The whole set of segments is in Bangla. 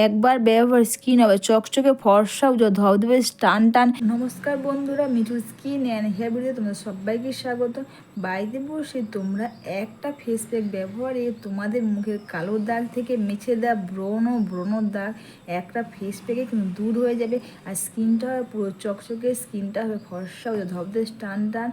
একবার ব্যবহার স্কিন হবে, চকচকে ফর্সা ও ধবধবে টান টান। নমস্কার বন্ধুরা Mithu skin and hair video তোমরা সবাইকে স্বাগত। বাড়িতে বসে তোমরা একটা ফেস প্যাক ব্যবহারে তোমাদের মুখের কালো দাগ থেকে মেছে দেওয়া ব্রণ, ব্রণর দাগ, একটা ফেস প্যাকে কিন্তু দূর হয়ে যাবে। আর স্কিনটা হবে পুরো চকচকে স্কিনটা হবে ফর্সা ও ধবধবে টান টান।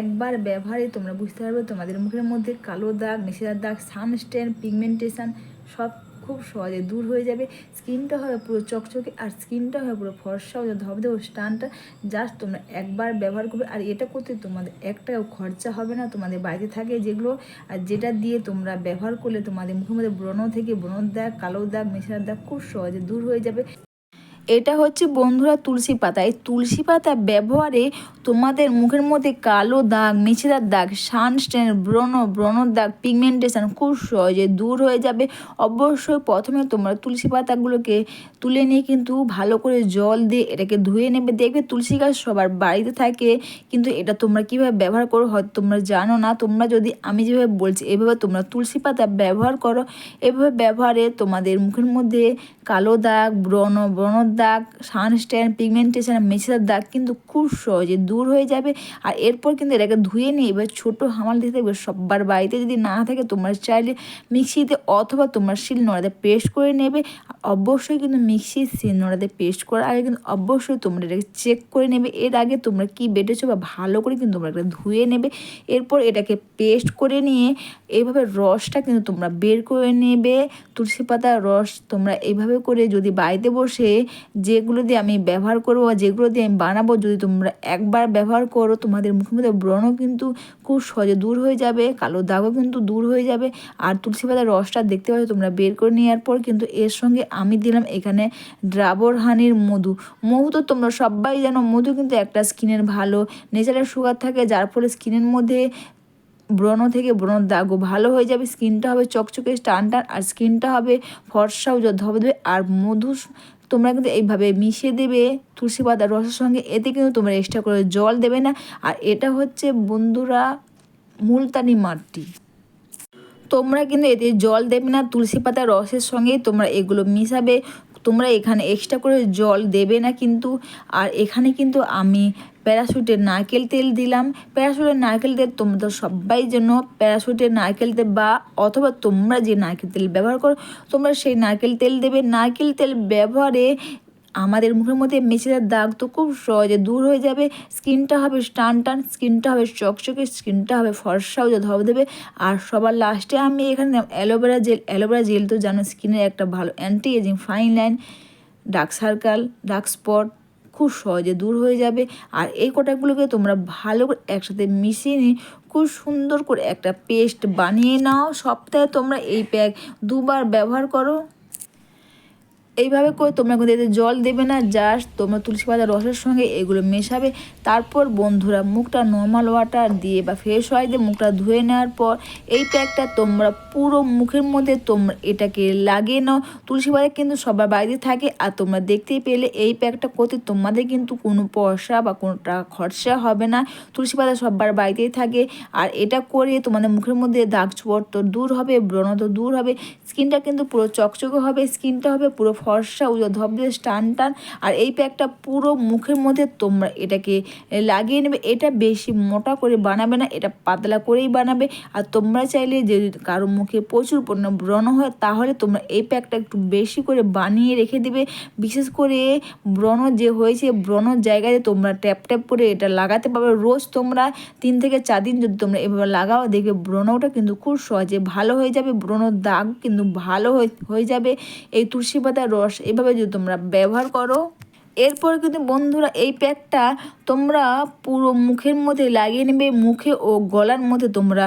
একবার ব্যবহারে তোমরা বুঝতে পারবে তোমাদের মুখের মধ্যে কালো দাগ মেছেদার দাগ সানস্টেন পিগমেন্টেশন সব খুব সহজে দূর হয়ে যাবে। স্কিনটা হবে পুরো চকচকে আর স্কিনটা হবে পুরো ফর্সা ধবধে ও স্টানটা জাস্ট তোমরা একবার ব্যবহার করবে। আর এটা করতে তোমাদের একটাও খরচা হবে না। তোমাদের বাড়িতে থাকে যেগুলো আর যেটা দিয়ে তোমরা ব্যবহার করলে তোমাদের মুখের মধ্যে ব্রণ থেকে ব্রণর দাগ, কালো দাগ মেশার দাগ খুব সহজে দূর হয়ে যাবে। এটা হচ্ছে বন্ধুরা তুলসী পাতা। এই তুলসী পাতা ব্যবহারে তোমাদের মুখের মধ্যে কালো দাগ মেছেদার দাগ সানস্টেন ব্রণ ব্রণর দাগ পিগমেন্টেশন খুব সহজে দূর হয়ে যাবে। অবশ্যই প্রথমে তোমরা তুলসী পাতাগুলোকে তুলে নিয়ে কিন্তু ভালো করে জল দিয়ে এটাকে ধুয়ে নেবে। দেখবে তুলসী গাছ সবার বাড়িতে থাকে, কিন্তু এটা তোমরা কীভাবে ব্যবহার করো হয়তো তোমরা জানো না। তোমরা যদি আমি যেভাবে বলছি, এভাবে তোমরা তুলসী পাতা ব্যবহার করো। এভাবে ব্যবহারে তোমাদের মুখের মধ্যে কালো দাগ, ব্রণ ব্রণর দাগ সানস্ট্যান পিগমেন্টেশন মেছেদার দাগ কিন্তু খুব সহজে দূর হয়ে যাবে। আর এরপর কিন্তু এটাকে ধুয়ে নিয়ে এবার ছোটো হামাল দিতে থাকবে সবার বাড়িতে যদি না থাকে তোমরা চাইলে মিক্সিতে অথবা তোমরা শিল নোড়াতে পেস্ট করে নেবে। অবশ্যই কিন্তু মিক্সি শিল নোড়াতে পেস্ট করার আগে কিন্তু অবশ্যই তোমরা এটাকে চেক করে নেবে। এর আগে তোমরা কি বেটেছো বা ভালো করে কিন্তু তোমরা এটা ধুয়ে নেবে। এরপর এটাকে পেস্ট করে নিয়ে এইভাবে রসটা কিন্তু তোমরা বের করে নেবে। তুলসী পাতার রস তোমরা এইভাবে করে যদি বাড়িতে বসে যেগুলো দিয়ে আমি ব্যবহার করব বা যেগুলো দিয়ে আমি বানাবো, যদি তোমরা একবার ব্যবহার করো, তোমাদের মুখের মধ্যে ব্রণও কিন্তু খুব সহজে দূর হয়ে যাবে, কালো দাগও কিন্তু দূর হয়ে যাবে। আর তুলসী পাতার রসটা দেখতে পাচ্ছ তোমরা বের করে নেওয়ার পর কিন্তু এর সঙ্গে আমি দিলাম এখানে ড্রাবর হানির মধু। মধু তো তোমরা সবাই জানো, মধু কিন্তু একটা স্কিনের ভালো নেচারাল সুগার থাকে, যার ফলে স্কিনের মধ্যে ব্রণ থেকে ব্রণ দাগও ভালো হয়ে যাবে, স্কিনটা হবে চকচকে, টান টান, আর স্কিনটা হবে ফর্সাও ধবধবে আর মধু তোমরা কিন্তু এইভাবে মিশিয়ে দেবে তুলসী পাতার রসের সঙ্গে, এতে কিন্তু তোমরা এক্সট্রা করে জল দেবে না। আর এটা হচ্ছে বন্ধুরা মুলতানি মাটি। তোমরা কিন্তু এতে জল দেবে না, তুলসী পাতার রসের সঙ্গেই তোমরা এগুলো মিশাবে। তোমরা এখানে এক্সট্রা করে জল দেবে না কিন্তু। আর এখানে কিন্তু আমি প্যারাশুটের নারকেল তেল দিলাম। প্যারাশুটের নারকেল তেল তোমরা সবাই জন্য প্যারাশুটের নারকেল তেল বা অথবা তোমরা যে নারকেল তেল ব্যবহার করো, তোমরা সেই নারকেল তেল দেবে। নারকেল তেল ব্যবহারে আমাদের মুখের মধ্যে মেছেদার দাগ তো খুব সহজে দূর হয়ে যাবে। স্কিনটা হবে টান টান, স্কিনটা হবে চকচকে, স্কিনটা হবে ফর্সাও যে ধব দেবে আর সবার লাস্টে আমি এখানে অ্যালোভেরা জেল অ্যালোভেরা জেল তো জানো, স্কিনের একটা ভালো anti ageing fine line dark circle dark spot খুব সহজে দূর হয়ে যাবে। আর এই কোটাগুলোকে তোমরা ভালো করে একসাথে মিশিয়ে নিয়ে খুব সুন্দর করে একটা পেস্ট বানিয়ে নাও। সপ্তাহে তোমরা এই প্যাক দুবার ব্যবহার করো। এইভাবে করে তোমরা কিন্তু এতে জল দেবে না জাস্ট তোমরা তুলসী পাতার রসের সঙ্গে এগুলো মেশাবে। তারপর বন্ধুরা মুখটা নর্মাল ওয়াটার দিয়ে বা ফ্রেশ ওয়াই দিয়ে মুখটা ধুয়ে নেওয়ার পর এই প্যাকটা তোমরা পুরো মুখের মধ্যে তোমরা এটাকে লাগিয়ে নাও। তুলসী পাতা কিন্তু সবার বাড়িতে থাকে আর তোমরা দেখতেই পেলে এই প্যাকটা করতে তোমাদের কিন্তু কোনো পয়সা বা কোনো টাকা খরচা হবে না। তুলসী পাতা সবার বাড়িতেই থাকে আর এটা করে তোমাদের মুখের মধ্যে দাগ তো দূর হবে, ব্রণ তো দূর হবে স্কিনটা কিন্তু পুরো চকচকে হবে স্কিনটা হবে পুরো ফর্সা উজো ধবধে টান টান, আর এই প্যাকটা পুরো মুখের মধ্যে তোমরা এটাকে লাগিয়ে নেবে। এটা বেশি মোটা করে বানাবে না, এটা পাতলা করেই বানাবে। আর তোমরা চাইলে যদি কারও মুখে প্রচুর পরিমাণ ব্রণ হয়, তাহলে তোমরা এই প্যাকটা একটু বেশি করে বানিয়ে রেখে দেবে। বিশেষ করে ব্রণ যে হয়েছে ব্রণর জায়গায় তোমরা ট্যাপ ট্যাপ করে এটা লাগাতে পারবে। রোজ তোমরা তিন থেকে চার দিন যদি তোমরা এভাবে লাগাও, দেখবে ব্রণটা কিন্তু খুব সহজে ভালো হয়ে যাবে, ব্রণর দাগ কিন্তু ভালো হয়ে যাবে। এই তুলসী পাতার রস এভাবে যদি তোমরা ব্যবহার করো এরপর কিন্তু বন্ধুরা এই প্যাকটা তোমরা পুরো মুখের মধ্যে লাগিয়ে নেবে, মুখে ও গলার মধ্যে তোমরা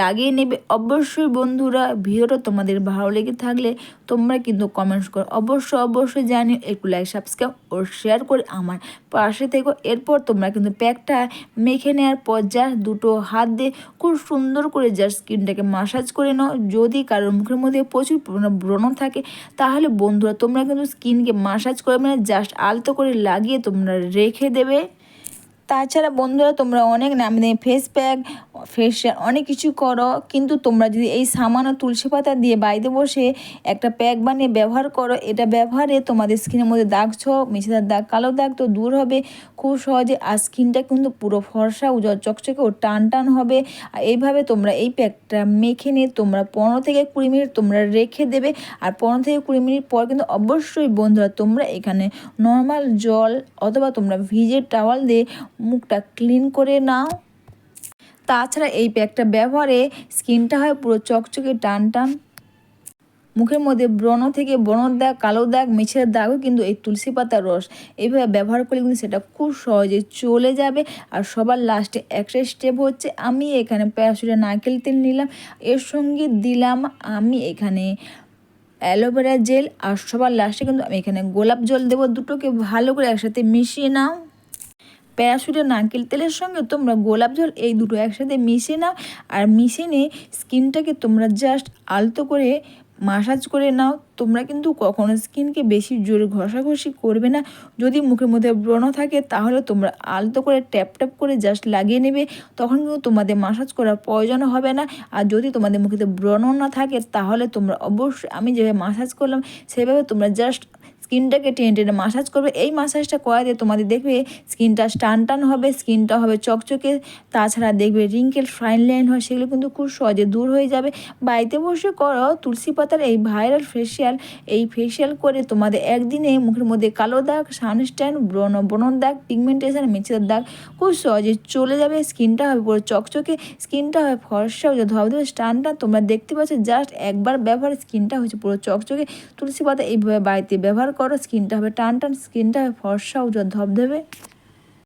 লাগিয়ে নেবে। অবশ্যই বন্ধুরা, ভিডিওটা তোমাদের ভালো লেগে থাকলে তোমরা কিন্তু কমেন্টস করো। অবশ্যই অবশ্যই জানিও, একটু লাইক সাবস্ক্রাইব ও শেয়ার করে আমার পাশে থেকো। এরপর তোমরা কিন্তু প্যাকটা মেখে নেওয়ার পর জাস্ট দুটো হাত দিয়ে খুব সুন্দর করে জাস্ট স্কিনটাকে মাসাজ করে নাও। যদি কারোর মুখের মধ্যে প্রচুর ব্রণ থাকে, তাহলে বন্ধুরা তোমরা কিন্তু স্কিনকে মাসাজ করে মানে জাস্ট আলতো করে লাগিয়ে তোমরা রেখে দেবে। তাছাড়া বন্ধুরা তোমরা অনেক নামি দামি ফেস প্যাক ফেসিয়াল অনেক কিছু করো। কিন্তু তোমরা যদি এই সামান্য তুলসী পাতা দিয়ে বাড়িতে বসে একটা প্যাক বানিয়ে ব্যবহার করো, এটা ব্যবহারে তোমাদের স্কিনের মধ্যে দাগ ছ মেছেদার দাগ, কালো দাগ তো দূর হবে। খুব সহজে আর স্কিনটা কিন্তু পুরো ফর্সা, উজ্জ্বল, চকচকে ও টান টান হবে। আর এইভাবে তোমরা এই প্যাকটা মেখে নিয়ে তোমরা পনেরো থেকে কুড়ি মিনিট তোমরা রেখে দেবে। আর পনেরো থেকে কুড়ি মিনিট পর কিন্তু অবশ্যই বন্ধুরা তোমরা এখানে নর্মাল জল অথবা তোমরা ভিজে টাওয়াল দিয়ে মুখটা ক্লিন করে নাও। তাছাড়া এই প্যাকটা ব্যবহারে স্কিনটা হয় পুরো চকচকে টান টান মুখের মধ্যে ব্রণ থেকে ব্রণর দাগ, কালো দাগ, মিছের দাগও কিন্তু এই তুলসী পাতার রস। এইভাবে ব্যবহার করলে কিন্তু সেটা খুব সহজে চলে যাবে। আর সবার লাস্টে একটা স্টেপ হচ্ছে, আমি এখানে প্যারাসুটের নারকেল তেল নিলাম। এর সঙ্গে দিলাম আমি এখানে অ্যালোভেরা জেল আর সবার লাস্টে কিন্তু আমি এখানে গোলাপ জল দেবো দুটোকে ভালো করে একসাথে মিশিয়ে নাও। প্যারাশুটের নারকেল তেলের সঙ্গে তোমরা গোলাপ জল এই দুটো একসাথে মিশিয়ে নাও আর মিশিয়ে নিয়ে স্কিনটাকে তোমরা জাস্ট আলতো করে মাসাজ করে নাও। তোমরা কিন্তু কখনো স্কিনকে বেশি জোরে ঘষাঘষি করবে না। যদি মুখের মধ্যে ব্রণ থাকে তাহলে তোমরা আলতো করে ট্যাপ ট্যাপ করে জাস্ট লাগিয়ে নেবে। তখন কিন্তু তোমাদের মাসাজ করার প্রয়োজন হবে না। আর যদি তোমাদের মুখে ব্রণ না থাকে তাহলে তোমরা অবশ্যই আমি যেভাবে মাসাজ করলাম সেভাবে তোমরা জাস্ট স্কিনটাকে টেনে টেনে মাসাজ করবে। এই মাসাজটা করাতে তোমাদের দেখবে স্কিনটা টান টান হবে, স্কিনটা হবে চকচকে। তাছাড়া দেখবে রিঙ্কেল ফাইন লাইন হয়, সেগুলো কিন্তু খুব সহজে দূর হয়ে যাবে। বাড়িতে বসে করো, তুলসী পাতার এই ভাইরাল ফেসিয়াল এই ফেসিয়াল করে তোমাদের একদিনে মুখের মধ্যে কালো দাগ সানস্ট্যান্ড ব্রণ ব্রণর দাগ পিগমেন্টেশন মেচের দাগ খুব সহজে চলে যাবে। স্কিনটা হবে পুরো চকচকে, স্কিনটা হবে ফর্সা হয়ে ধবধবে স্টানটা তোমরা দেখতে পাচ্ছ জাস্ট একবার ব্যবহার স্কিনটা হচ্ছে পুরো চকচকে। তুলসী পাতা এইভাবে বাড়িতে ব্যবহার করো স্কিনটা হবে টান টান স্কিনটা হবে ফর্সা উজ্জ্বল ধবধবে।